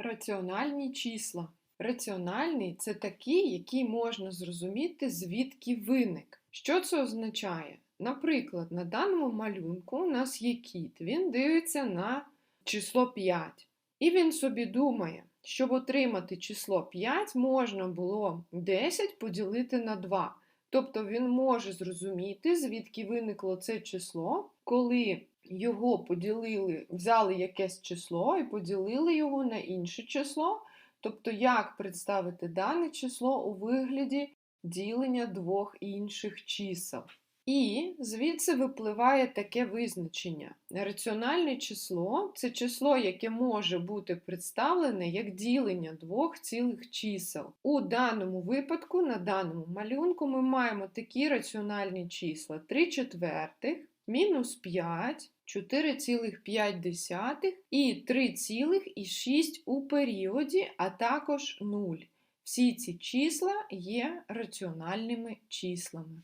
Раціональні числа. Раціональний це такі, які можна зрозуміти, звідки виник. Що це означає? Наприклад, на даному малюнку у нас є кіт, він дивиться на число 5. І він собі думає, щоб отримати число 5, можна було 10 поділити на 2. Тобто він може зрозуміти, звідки виникло це число, коли його поділили, взяли якесь число і поділили його на інше число. Тобто, як представити дане число у вигляді ділення двох інших чисел. І звідси випливає таке визначення. Раціональне число це число, яке може бути представлене як ділення двох цілих чисел. У даному випадку, на даному малюнку, ми маємо такі раціональні числа: 3 четвертих, мінус 5, 4,5 і 3,6 у періоді, а також 0. Всі ці числа є раціональними числами.